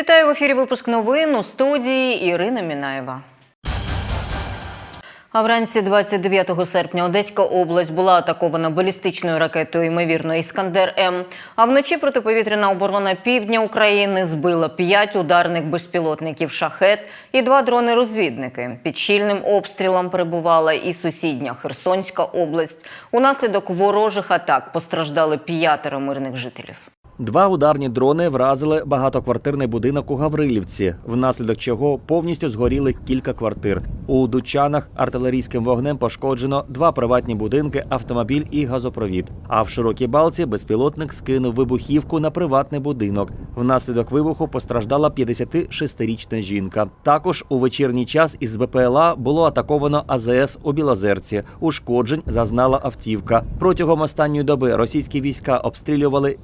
Вітаю в ефірі. Випуск новин у студії Ірина Мінаєва. А вранці 29 серпня Одеська область була атакована балістичною ракетою, ймовірно, Іскандер М. А вночі протиповітряна оборона півдня України збила п'ять ударних безпілотників шахет і два дрони-розвідники. Під щільним обстрілом перебувала і сусідня Херсонська область. Унаслідок ворожих атак постраждали п'ятеро мирних жителів. Два ударні дрони вразили багатоквартирний будинок у Гаврилівці, внаслідок чого повністю згоріли кілька квартир. У Дучанах артилерійським вогнем пошкоджено два приватні будинки, автомобіль і газопровід. А в широкій балці безпілотник скинув вибухівку на приватний будинок. Внаслідок вибуху постраждала 56-річна жінка. Також у вечірній час із БПЛА було атаковано АЗС у Білозерці. Ушкоджень зазнала автівка. Протягом останньої доби російські війська обстрілювали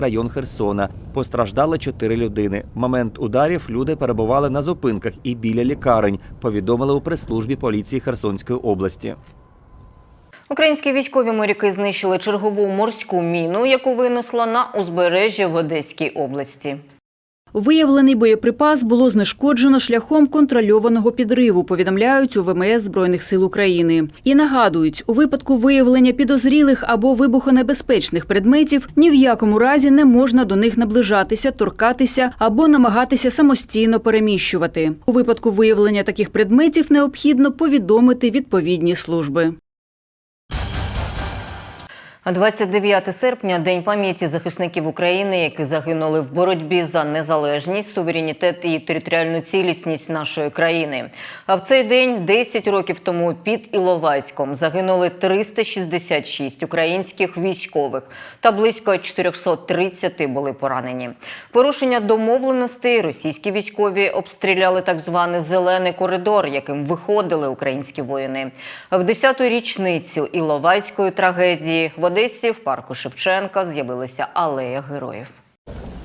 Дніпровський район Херсона. Постраждали чотири людини. В момент ударів люди перебували на зупинках і біля лікарень. Повідомили у прес-службі поліції Херсонської області. Українські військові моряки знищили чергову морську міну, яку винесло на узбережжя в Одеській області. Виявлений боєприпас було знешкоджено шляхом контрольованого підриву, повідомляють у ВМС Збройних сил України. І нагадують, у випадку виявлення підозрілих або вибухонебезпечних предметів ні в якому разі не можна до них наближатися, торкатися або намагатися самостійно переміщувати. У випадку виявлення таких предметів необхідно повідомити відповідні служби. А 29 серпня день пам'яті захисників України, які загинули в боротьбі за незалежність, суверенітет і територіальну цілісність нашої країни. А в цей день, 10 років тому, під Іловайськом загинули 366 українських військових та близько 430 були поранені. Порушення домовленостей російські військові обстріляли так званий зелений коридор, яким виходили українські воїни. В 10-ту річницю Іловайської трагедії в Одесі в парку Шевченка з'явилася алея героїв.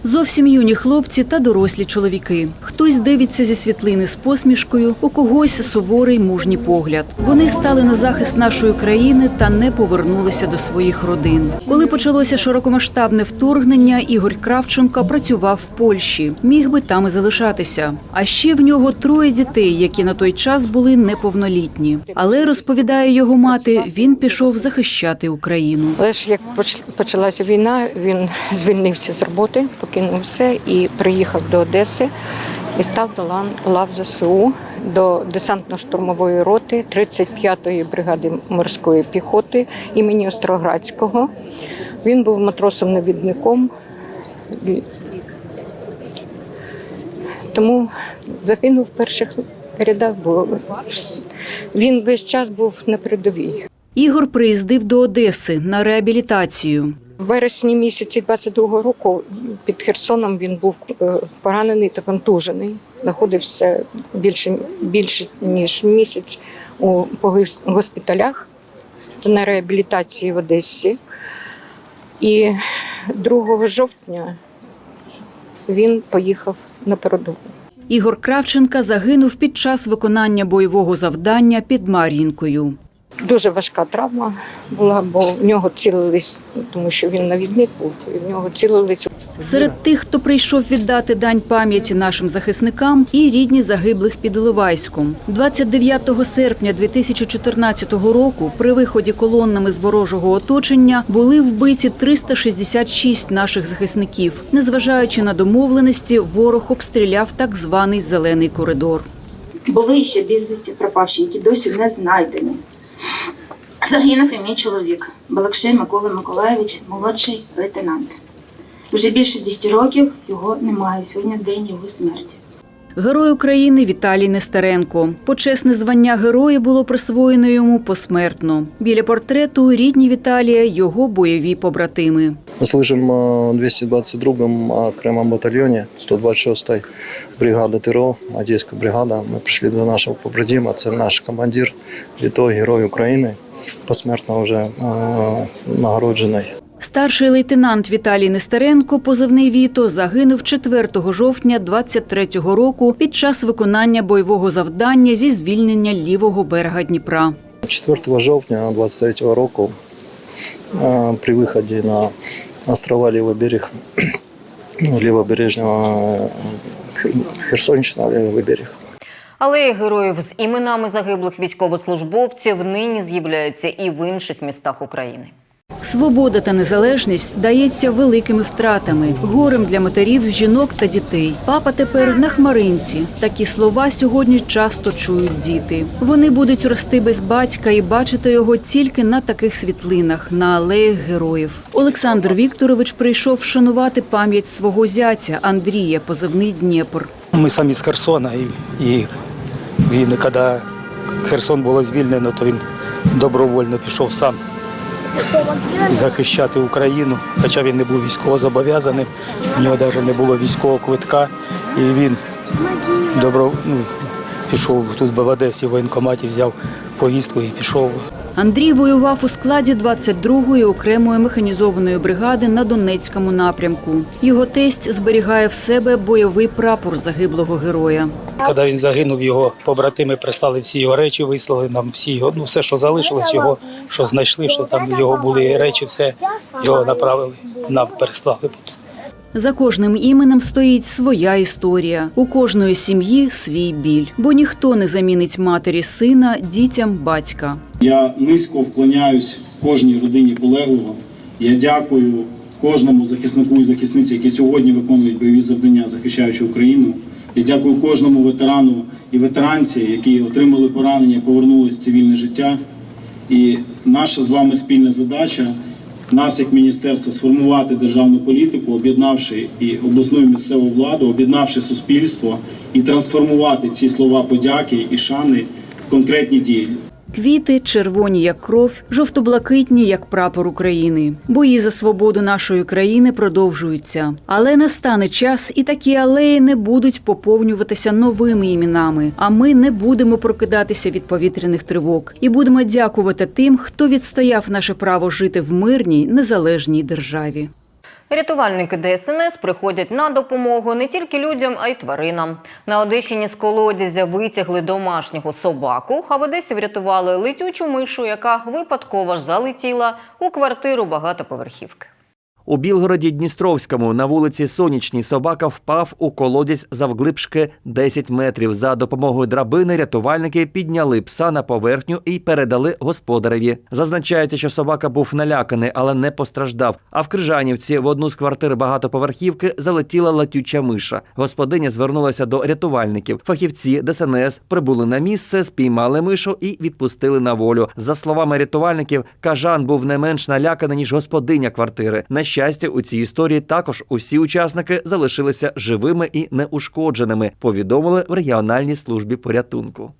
Зовсім юні хлопці та дорослі чоловіки. Хтось дивиться зі світлини з посмішкою, у когось суворий мужній погляд. Вони стали на захист нашої країни та не повернулися до своїх родин. Коли почалося широкомасштабне вторгнення, Ігор Кравченко працював в Польщі. Міг би там і залишатися. А ще в нього троє дітей, які на той час були неповнолітні. Але розповідає його мати, він пішов захищати Україну. Але ж як поч- почалася війна, він звільнився з роботи, покинув все і приїхав до Одеси і став до лав ЗСУ до десантно-штурмової роти 35-ї бригади морської піхоти імені Остроградського. Він був матросом-навідником. Тому загинув в перших рядах, бо він весь час був на передовій. Ігор приїздив до Одеси на реабілітацію. Вересні місяці 22-го року під Херсоном він був е, поранений та контужений. Знаходився більше, більше ніж місяць у госпіталях та на реабілітації в Одесі. І 2 жовтня він поїхав на передову. Ігор Кравченка загинув під час виконання бойового завдання під Мар'їнкою. Дуже важка травма була, бо в нього цілились, тому що він навідник був, і в нього цілились Серед тих, хто прийшов віддати дань пам'яті нашим захисникам, і рідні загиблих під Іловайськом. 29 серпня 2014 року при виході колоннами з ворожого оточення були вбиті 366 наших захисників. Незважаючи на домовленості, ворог обстріляв так званий зелений коридор. були ще безвісті пропавші, які досі не знайдені. Загинув і мій чоловік Балакшей Микола Миколаєвич, молодший лейтенант. Вже більше 10 років його немає. Сьогодні день його смерті. Герой України Віталій Нестеренко. Почесне звання героя було присвоєно йому посмертно. Біля портрету рідні Віталія його бойові побратими. Мы служим э, в 222-м окремом батальйоні 126-ї бригади ТРО, Одеська бригада. Ми прийшли до нашого побратима, це наш командир, літой герой України, посмертно вже е, нагороджений. Старший лейтенант Віталій Нестеренко, позивний Віто, загинув 4 жовтня 23-го року під час виконання бойового завдання зі звільнення лівого берега Дніпра. 4 жовтня 23-го року при виході на острова Лівий берег ну, лівобережного Херсонщина, лівий берег. Алеї героїв з іменами загиблих військовослужбовців нині з'являються і в інших містах України. Свобода та незалежність дається великими втратами, горем для матерів, жінок та дітей. Папа тепер на хмаринці. Такі слова сьогодні часто чують діти. Вони будуть рости без батька і бачити його тільки на таких світлинах, на алеях героїв. Олександр Вікторович прийшов вшанувати пам'ять свого зятя Андрія, позивний Дніпр. Ми самі з Херсона, і, і він, коли Херсон було звільнено, то він добровольно пішов сам захищати Україну, хоча він не був військовозобов'язаним, у нього навіть не було військового квитка, і він добро, ну, пішов тут в Одесі в воєнкоматі, взяв повістку і пішов. Андрій воював у складі 22-ї окремої механізованої бригади на Донецькому напрямку. Його тесть зберігає в себе бойовий прапор загиблого героя. Коли він загинув, його побратими прислали всі його речі, вислали нам всі його, ну все, що залишилось, його, що знайшли, що там його були речі, все його направили, нам переслали. За кожним іменем стоїть своя історія. У кожної сім'ї свій біль, бо ніхто не замінить матері сина, дітям батька. Я низько вклоняюсь кожній родині полеглого. Я дякую кожному захиснику і захисниці, які сьогодні виконують бойові завдання, захищаючи Україну. Я дякую кожному ветерану і ветеранці, які отримали поранення, повернулись в цивільне життя. І наша з вами спільна задача нас, як міністерство, сформувати державну політику, об'єднавши і обласну і місцеву владу, об'єднавши суспільство і трансформувати ці слова подяки і шани в конкретні дії. Квіти червоні як кров, жовто-блакитні як прапор України. Бої за свободу нашої країни продовжуються. Але настане час, і такі алеї не будуть поповнюватися новими іменами. А ми не будемо прокидатися від повітряних тривог і будемо дякувати тим, хто відстояв наше право жити в мирній незалежній державі. Рятувальники ДСНС приходять на допомогу не тільки людям, а й тваринам. На Одещині з колодязя витягли домашнього собаку, а в Одесі врятували летючу мишу, яка випадково ж залетіла у квартиру багатоповерхівки. У Білгороді Дністровському на вулиці Сонячній собака впав у колодязь завглибшки 10 метрів. За допомогою драбини рятувальники підняли пса на поверхню і передали господареві. Зазначається, що собака був наляканий, але не постраждав. А в Крижанівці в одну з квартир багатоповерхівки залетіла латюча миша. Господиня звернулася до рятувальників. Фахівці ДСНС прибули на місце, спіймали мишу і відпустили на волю. За словами рятувальників, кажан був не менш наляканий ніж господиня квартири. На щастя, у цій історії також усі учасники залишилися живими і неушкодженими. Повідомили в регіональній службі порятунку.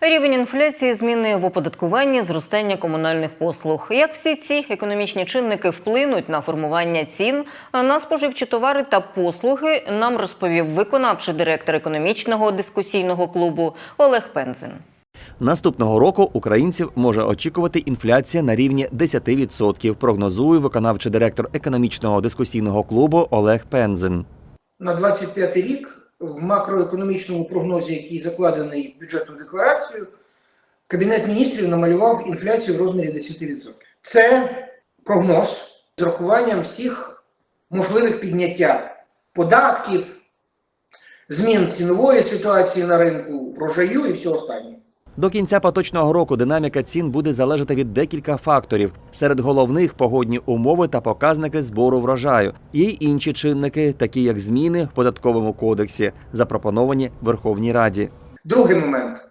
Рівень інфляції, зміни в оподаткуванні, зростання комунальних послуг. Як всі ці економічні чинники вплинуть на формування цін на споживчі товари та послуги, нам розповів виконавчий директор економічного дискусійного клубу Олег Пензин. Наступного року українців може очікувати інфляція на рівні 10%, прогнозує виконавчий директор економічного дискусійного клубу Олег Пензин. на 25 рік в макроекономічному прогнозі, який закладений в бюджетну декларацію, Кабінет міністрів намалював інфляцію в розмірі 10%. Це прогноз з урахуванням всіх можливих підняття податків, змін цінової ситуації на ринку, врожаю і все останнє. До кінця поточного року динаміка цін буде залежати від декілька факторів. Серед головних погодні умови та показники збору врожаю. Й інші чинники, такі як зміни в податковому кодексі, запропоновані Верховній Раді. Другий момент.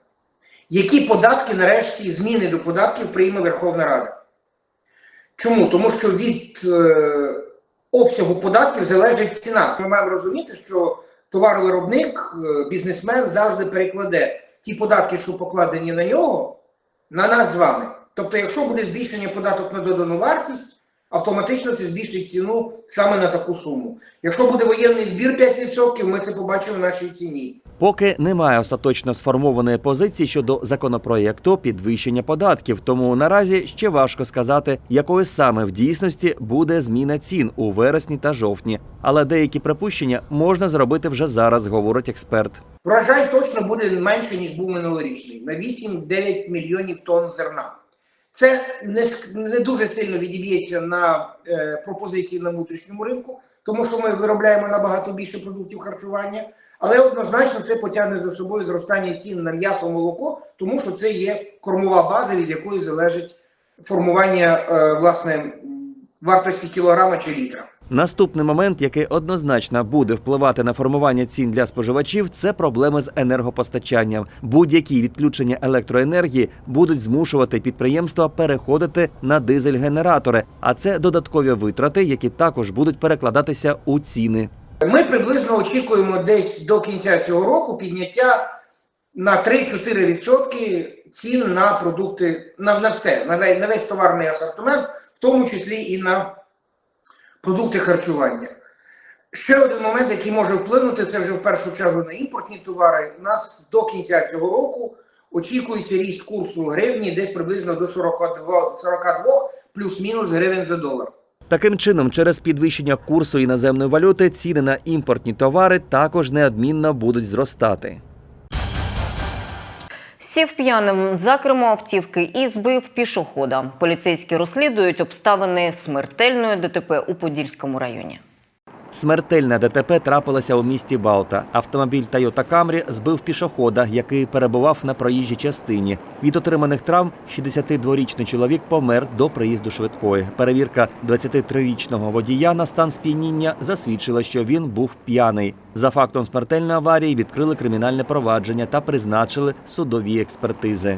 Які податки, нарешті, зміни до податків прийме Верховна Рада? Чому? Тому що від е, обсягу податків залежить ціна. Ми маємо розуміти, що товаровиробник, е, бізнесмен завжди перекладе ті податки, що покладені на нього, на нас з вами. Тобто, якщо буде збільшення податок на додану вартість, автоматично це збільшить ціну саме на таку суму. Якщо буде воєнний збір 5%, ми це побачимо в нашій ціні. Поки немає остаточно сформованої позиції щодо законопроєкту підвищення податків, тому наразі ще важко сказати, якою саме в дійсності буде зміна цін у вересні та жовтні. Але деякі припущення можна зробити вже зараз, говорить експерт. Врожай точно буде менше, ніж був минулорічний, на 8-9 мільйонів тонн зерна. Це не, не дуже сильно відіб'ється на е, пропозиції на внутрішньому ринку, тому що ми виробляємо набагато більше продуктів харчування, але однозначно це потягне за собою зростання цін на м'ясо, молоко, тому що це є кормова база, від якої залежить формування е, власне вартості кілограма чи літра. Наступний момент, який однозначно буде впливати на формування цін для споживачів, це проблеми з енергопостачанням. Будь-які відключення електроенергії будуть змушувати підприємства переходити на дизель-генератори, а це додаткові витрати, які також будуть перекладатися у ціни. Ми приблизно очікуємо десь до кінця цього року підняття на 3-4% цін на продукти на, на все, на весь, на весь товарний асортимент, в тому числі і на продукти харчування. Ще один момент, який може вплинути, це вже в першу чергу на імпортні товари. У нас до кінця цього року очікується ріст курсу гривні десь приблизно до 42, 42 плюс-мінус гривень за долар. Таким чином, через підвищення курсу іноземної валюти, ціни на імпортні товари також неодмінно будуть зростати. Сів п'яним за кермо автівки і збив пішохода. Поліцейські розслідують обставини смертельної ДТП у Подільському районі. Смертельна ДТП трапилася у місті Балта. Автомобіль Toyota Camry збив пішохода, який перебував на проїжджій частині. Від отриманих травм 62-річний чоловік помер до приїзду швидкої. Перевірка 23-річного водія на стан сп'яніння засвідчила, що він був п'яний. За фактом смертельної аварії відкрили кримінальне провадження та призначили судові експертизи.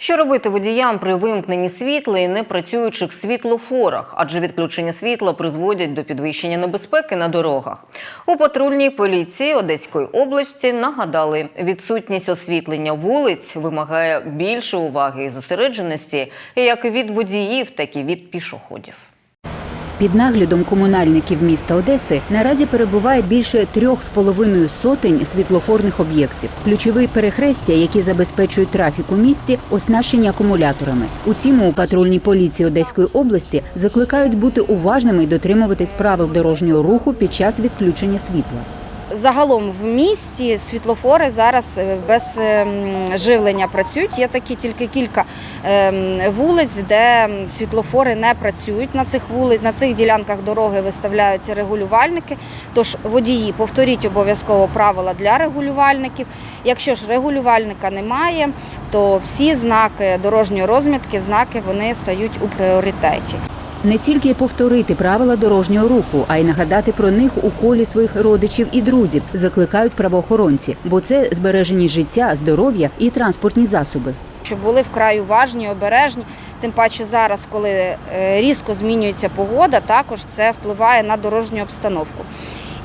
Що робити водіям при вимкненні світла і непрацюючих світлофорах? Адже відключення світла призводять до підвищення небезпеки на дорогах. У патрульній поліції Одеської області нагадали, відсутність освітлення вулиць вимагає більше уваги і зосередженості як від водіїв, так і від пішоходів. Під наглядом комунальників міста Одеси наразі перебуває більше трьох з половиною сотень світлофорних об'єктів. Ключові перехрестя, які забезпечують трафік у місті, оснащені акумуляторами. У цьому у патрульній поліції Одеської області закликають бути уважними і дотримуватись правил дорожнього руху під час відключення світла. Загалом в місті світлофори зараз е, без ем, живлення працюють. Є такі тільки кілька ем, вулиць, де світлофори не працюють. На цих вулиць, на цих ділянках дороги виставляються регулювальники. Тож водії, повторіть обов'язково правила для регулювальників. Якщо ж регулювальника немає, то всі знаки дорожньої розмітки, знаки вони стають у пріоритеті. Не тільки повторити правила дорожнього руху, а й нагадати про них у колі своїх родичів і друзів, закликають правоохоронці, бо це збережені життя, здоров'я і транспортні засоби. щоб були вкрай уважні, обережні. Тим паче зараз, коли е, різко змінюється погода, також це впливає на дорожню обстановку.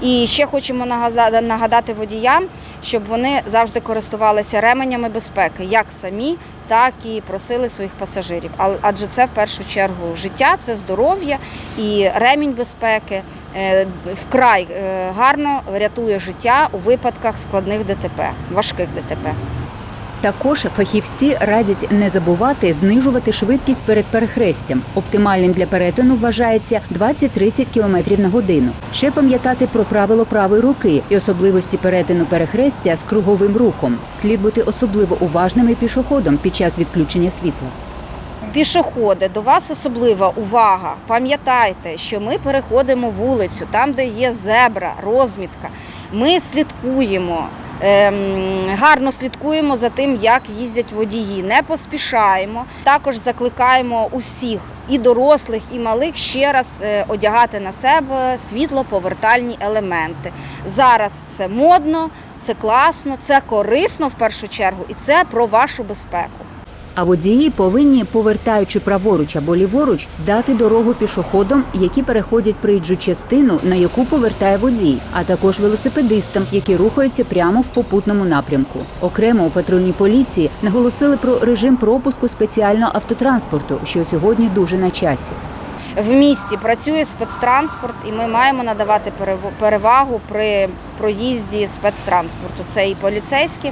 І ще хочемо нагада- нагадати водіям, щоб вони завжди користувалися ременями безпеки, як самі, так і просили своїх пасажирів. Адже це в першу чергу життя, це здоров'я і ремінь безпеки е, вкрай е, гарно рятує життя у випадках складних ДТП, важких ДТП. Також фахівці радять не забувати знижувати швидкість перед перехрестям. Оптимальним для перетину вважається 20-30 км на годину. Ще пам'ятати про правило правої руки і особливості перетину перехрестя з круговим рухом. Слід бути особливо уважними пішоходом під час відключення світла. Пішоходи, до вас особлива увага. Пам'ятайте, що ми переходимо вулицю, там, де є зебра, розмітка. Ми слідкуємо. Ем, Гарно слідкуємо за тим, як їздять водії, не поспішаємо. Також закликаємо усіх, і дорослих, і малих, ще раз е, одягати на себе світлоповертальні елементи. Зараз це модно, це класно, це корисно в першу чергу, і це про вашу безпеку. А водії повинні, повертаючи праворуч або ліворуч, дати дорогу пішоходам, які переходять проїжджу частину, на яку повертає водій, а також велосипедистам, які рухаються прямо в попутному напрямку. Окремо у патрульній поліції наголосили про режим пропуску спеціального автотранспорту, що сьогодні дуже на часі. В місті працює спецтранспорт, і ми маємо надавати перев- перевагу при проїзді спецтранспорту. Це і поліцейські,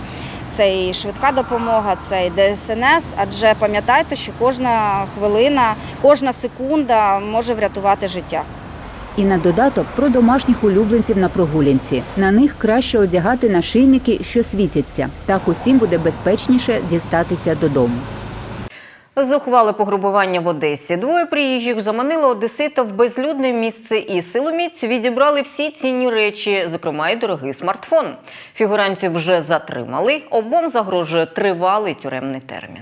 це і швидка допомога, це і ДСНС. Адже пам'ятайте, що кожна хвилина, кожна секунда може врятувати життя. І на додаток про домашніх улюбленців на прогулянці. На них краще одягати нашийники, що світяться. Так усім буде безпечніше дістатися додому. Зухвали пограбування в Одесі. Двоє приїжджих заманили одесита в безлюдне місце і силоміць відібрали всі цінні речі, зокрема й дорогий смартфон. Фігурантів вже затримали. Обом загрожує тривалий тюремний термін.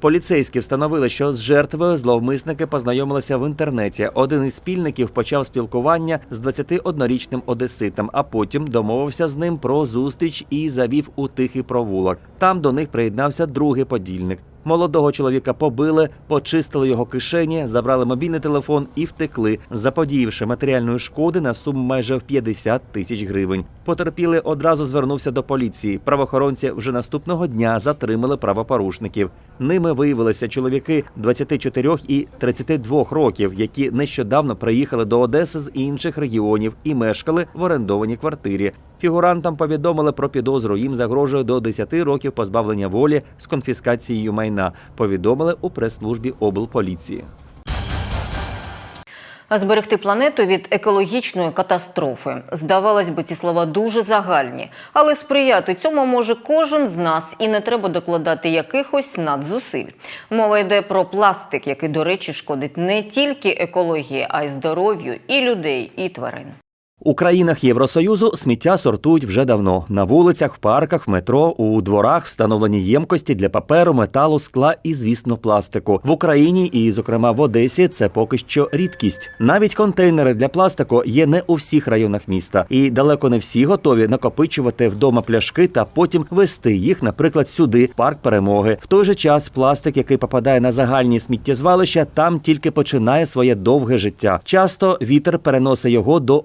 Поліцейські встановили, що з жертвою зловмисники познайомилися в інтернеті. Один із спільників почав спілкування з 21-річним одеситом, а потім домовився з ним про зустріч і завів у тихий провулок. Там до них приєднався другий подільник. Молодого чоловіка побили, почистили його кишені, забрали мобільний телефон і втекли, заподіявши матеріальної шкоди на суму майже в 50 тисяч гривень. Потерпілий одразу звернувся до поліції. Правоохоронці вже наступного дня затримали правопорушників. Ними виявилися чоловіки 24 і 32 років, які нещодавно приїхали до Одеси з інших регіонів і мешкали в орендованій квартирі. Фігурантам повідомили про підозру. Їм загрожує до 10 років позбавлення волі з конфіскацією майна. Повідомили у прес-службі облполіції. Зберегти планету від екологічної катастрофи. Здавалось би, ці слова дуже загальні, але сприяти цьому може кожен з нас, і не треба докладати якихось надзусиль. Мова йде про пластик, який, до речі, шкодить не тільки екології, а й здоров'ю і людей, і тварин. У країнах Євросоюзу сміття сортують вже давно на вулицях, в парках, в метро, у дворах встановлені ємкості для паперу, металу, скла і, звісно, пластику. В Україні і, зокрема, в Одесі це поки що рідкість. Навіть контейнери для пластику є не у всіх районах міста, і далеко не всі готові накопичувати вдома пляшки та потім вести їх, наприклад, сюди, парк перемоги. В той же час пластик, який попадає на загальні сміттєзвалища, там тільки починає своє довге життя. Часто вітер переносить його до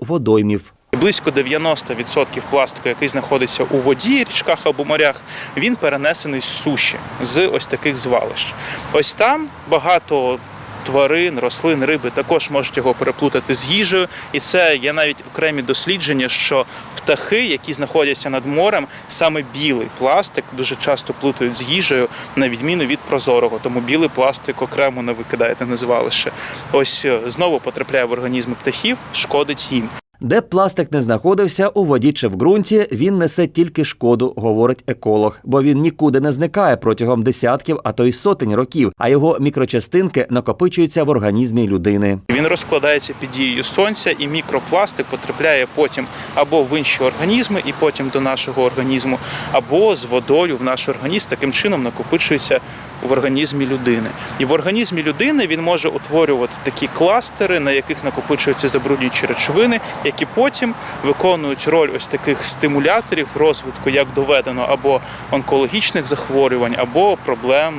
водоймів. Близько 90% пластику, який знаходиться у воді, річках або морях, він перенесений з суші, з ось таких звалищ. Ось там багато тварин, рослин, риби також можуть його переплутати з їжею. І це є навіть окремі дослідження, що птахи, які знаходяться над морем, саме білий пластик дуже часто плутають з їжею, на відміну від прозорого. Тому білий пластик окремо не викидаєте на звалище. Ось е, знову потрапляє в організми птахів, шкодить їм. Де б пластик не знаходився у воді чи в ґрунті, він несе тільки шкоду, говорить еколог, бо він нікуди не зникає протягом десятків, а то й сотень років, а його мікрочастинки накопичуються в організмі людини. Він розкладається під дією сонця, і мікропластик потрапляє потім або в інші організми, і потім до нашого організму, або з водою в наш організм. Таким чином накопичується в організмі людини. І в організмі людини він може утворювати такі кластери, на яких накопичуються забруднюючі речовини, які потім виконують роль ось таких стимуляторів розвитку, як доведено, або онкологічних захворювань, або проблем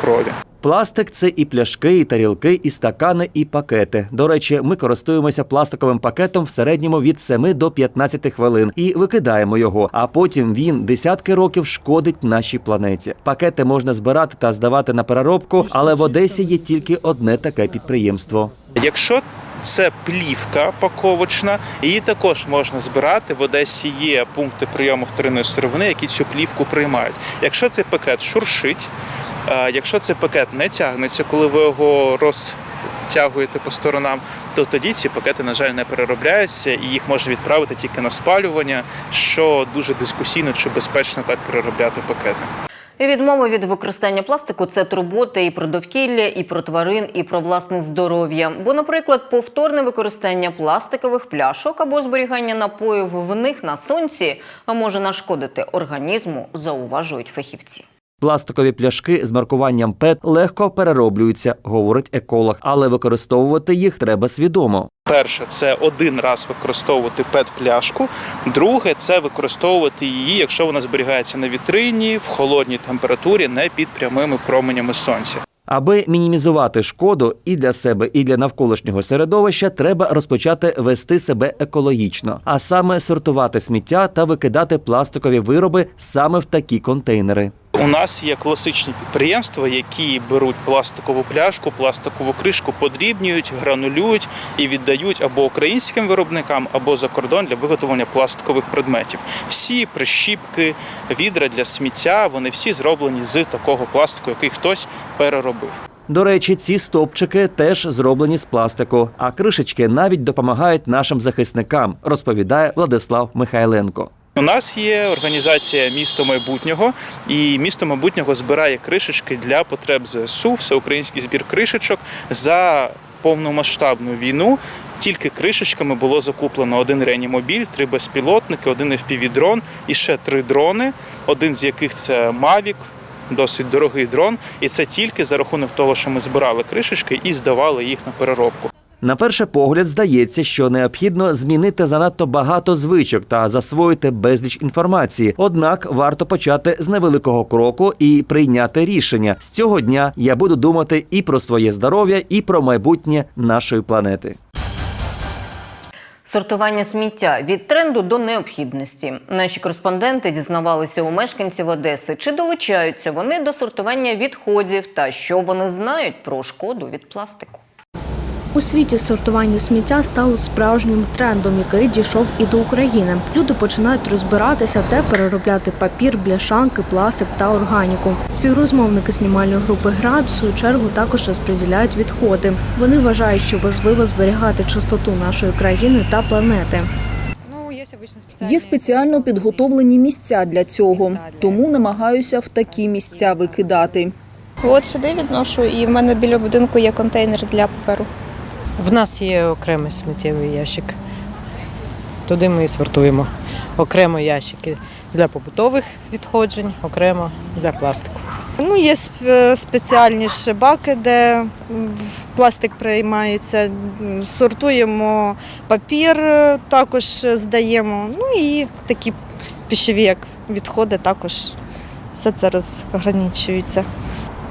крові. Пластик це і пляшки, і тарілки, і стакани, і пакети. До речі, ми користуємося пластиковим пакетом в середньому від 7 до 15 хвилин і викидаємо його. А потім він десятки років шкодить нашій планеті. Пакети можна збирати та здавати на переробку, але в Одесі є тільки одне таке підприємство. Якщо це плівка паковочна, її також можна збирати. В Одесі є пункти прийому вторинної сировини, які цю плівку приймають. Якщо цей пакет шуршить, е, якщо цей пакет не тягнеться, коли ви його розтягуєте по сторонам, то тоді ці пакети, на жаль, не переробляються і їх можна відправити тільки на спалювання, що дуже дискусійно чи безпечно так переробляти пакети. І відмова від використання пластику це турбота і про довкілля, і про тварин, і про власне здоров'я. Бо, наприклад, повторне використання пластикових пляшок або зберігання напоїв в них на сонці може нашкодити організму, зауважують фахівці. Пластикові пляшки з маркуванням ПЕТ легко перероблюються, говорить еколог, але використовувати їх треба свідомо. Перше, це один раз використовувати пет-пляшку. Друге, це використовувати її, якщо вона зберігається на вітрині в холодній температурі, не під прямими променями сонця. Аби мінімізувати шкоду і для себе, і для навколишнього середовища, треба розпочати вести себе екологічно, а саме сортувати сміття та викидати пластикові вироби саме в такі контейнери. У нас є класичні підприємства, які беруть пластикову пляшку, пластикову кришку, подрібнюють, гранулюють і віддають або українським виробникам, або за кордон для виготовлення пластикових предметів. Всі прищіпки, відра для сміття, вони всі зроблені з такого пластику, який хтось переробив. До речі, ці стовпчики теж зроблені з пластику, а кришечки навіть допомагають нашим захисникам, розповідає Владислав Михайленко. У нас є організація місто майбутнього, і місто майбутнього збирає кришечки для потреб ЗСУ, всеукраїнський збір кришечок за повномасштабну війну. Тільки кришечками було закуплено один реанімобіль, три безпілотники, один FPV-дрон і ще три дрони, один з яких це Mavic, досить дорогий дрон. І це тільки за рахунок того, що ми збирали кришечки і здавали їх на переробку. На перший погляд здається, що необхідно змінити занадто багато звичок та засвоїти безліч інформації. Однак варто почати з невеликого кроку і прийняти рішення. З цього дня я буду думати і про своє здоров'я, і про майбутнє нашої планети. Сортування сміття від тренду до необхідності. Наші кореспонденти дізнавалися у мешканців Одеси, чи долучаються вони до сортування відходів та що вони знають про шкоду від пластику. У світі сортування сміття стало справжнім трендом, який дійшов і до України. Люди починають розбиратися, де переробляти папір, бляшанки, пластик та органіку. Співрозмовники знімальної групи ГРАД в свою чергу також розподіляють відходи. Вони вважають, що важливо зберігати чистоту нашої країни та планети. Є спеціально підготовлені місця для цього, тому намагаюся в такі місця викидати. От сюди відношу, і в мене біля будинку є контейнер для паперу. В нас є окремий сміттєвий ящик. Туди ми і сортуємо. Окремо ящики для побутових відходжень, окремо для пластику. Ну, є спеціальні баки, де пластик приймається. Сортуємо папір, е, також здаємо. Ну і такі пішові, як відходи, також все це розграничується.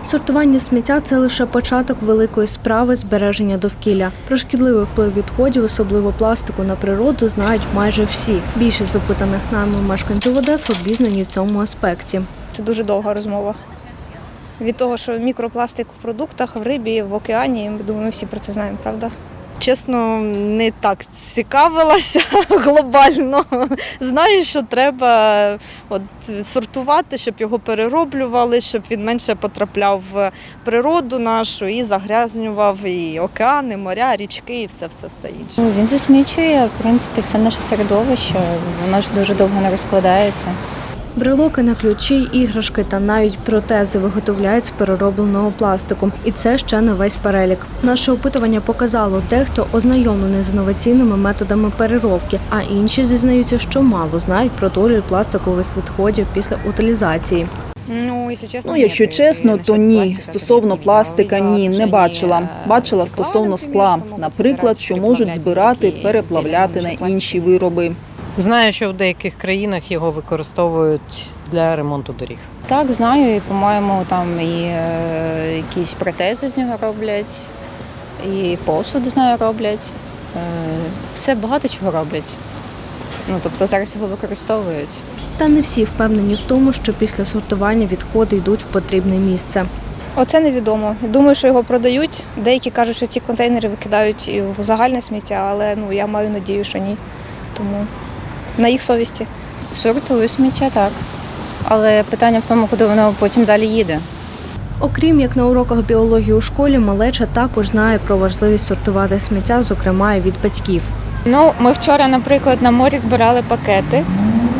Сортування сміття це лише початок великої справи збереження довкілля. Про шкідливий вплив відходів, особливо пластику на природу, знають майже всі. Більшість запитаних нами мешканців Одеси обізнані в цьому аспекті. Це дуже довга розмова. Від того, що мікропластик в продуктах, в рибі, в океані, думаю, ми всі про це знаємо, правда? Чесно, не так цікавилася глобально. Знаю, що треба от, сортувати, щоб його перероблювали, щоб він менше потрапляв в природу нашу і загрязнював і океани, моря, річки, і все, все, все інше. Ну, Він засмічує, в принципі, все наше середовище. Воно ж дуже довго не розкладається. Брелоки на ключі, іграшки та навіть протези виготовляють з переробленого пластику. І це ще не весь перелік. Наше опитування показало, дехто ознайомлений з інноваційними методами переробки, а інші зізнаються, що мало знають про долю пластикових відходів після утилізації. Ну, якщо чесно, то ні. Стосовно пластика, ні, не бачила. Бачила стосовно скла, наприклад, що можуть збирати, переплавляти на інші вироби. Знаю, що в деяких країнах його використовують для ремонту доріг. Так, знаю, і, по-моєму, там і е, якісь протези з нього роблять, і посуд знаю роблять. Е, все багато чого роблять. Ну, тобто зараз його використовують. Та не всі впевнені в тому, що після сортування відходи йдуть в потрібне місце. Оце невідомо. Думаю, що його продають. Деякі кажуть, що ці контейнери викидають і в загальне сміття, але ну я маю надію, що ні. Тому на їх совісті. Сортую сміття, так. Але питання в тому, куди воно потім далі їде. Окрім як на уроках біології у школі, малеча також знає про важливість сортувати сміття, зокрема і від батьків. Ну, ми вчора, наприклад, на морі збирали пакети,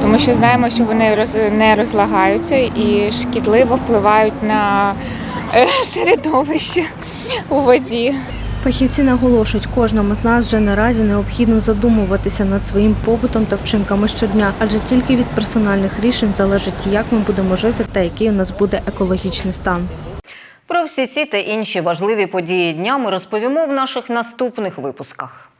тому що знаємо, що вони роз- не розлагаються і шкідливо впливають на е, середовище у воді. Фахівці наголошують, кожному з нас вже наразі необхідно задумуватися над своїм побутом та вчинками щодня, адже тільки від персональних рішень залежить, як ми будемо жити та який у нас буде екологічний стан. Про всі ці та інші важливі події дня ми розповімо в наших наступних випусках.